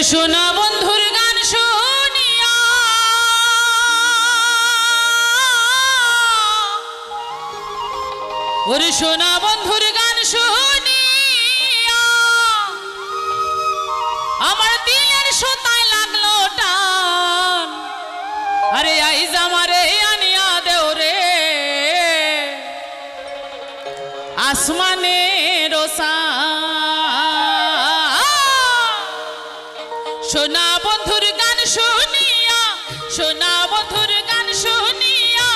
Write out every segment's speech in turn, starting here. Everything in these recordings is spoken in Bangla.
সোনা বন্ধুর গান শুনিয়া। ওরে সোনা বন্ধুর গান শুনিয়া। আমার দিলের সোতায় লাগল টান। আরে আইজ আমারে আনিয়া দেও রে। আসমানের ওসা সোনা বন্ধুর গান শুনিয়া, সোনা বন্ধুর গান শুনিয়া,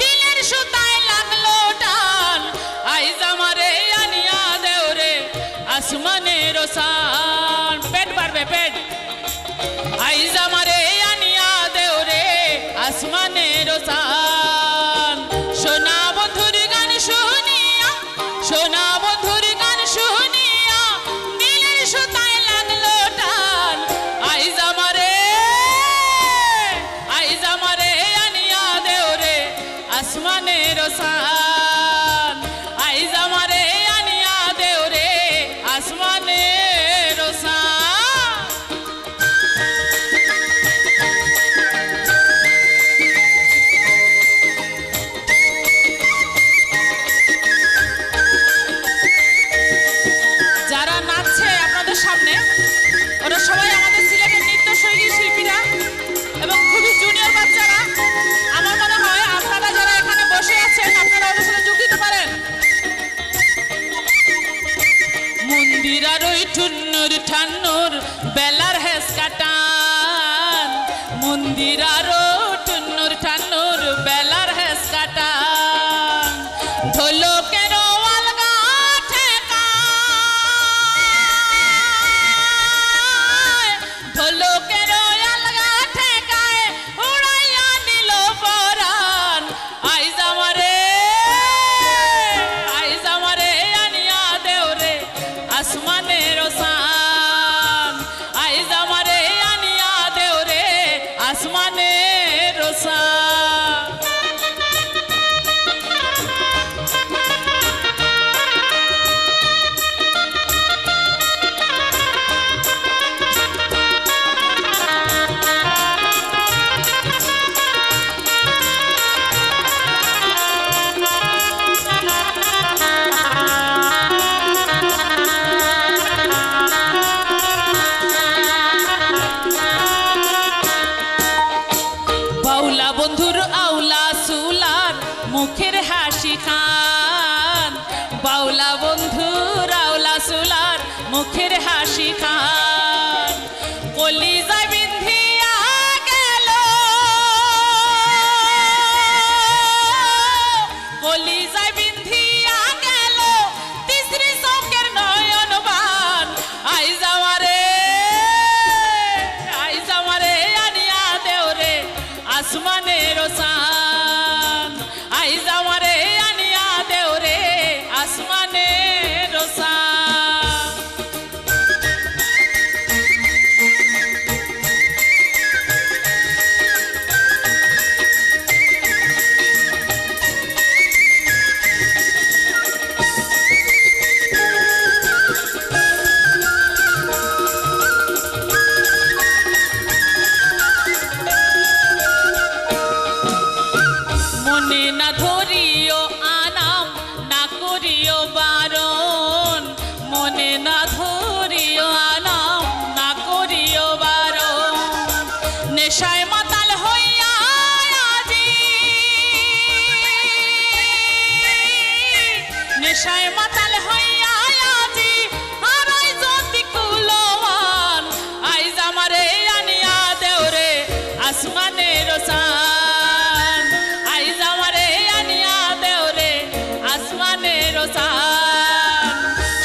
দিলের সুতায় লাগল টান আইজ আমারে আনিয়া দেওরে আসমানের ওসান আসমানের ওসান মন্দিরার মুখের হাসি খান। বাউলা বন্ধু আউলা সুলার মুখের হাসি খান। কলিজায় বিন্ধিয়া গেল। বিন্ধিয়া চৌকের আনিয়া আসমানের সান না ধরিও আনাম না করিও বারো। নেশায় মাতাল হইয়া নেশায় মাতাল হইয়া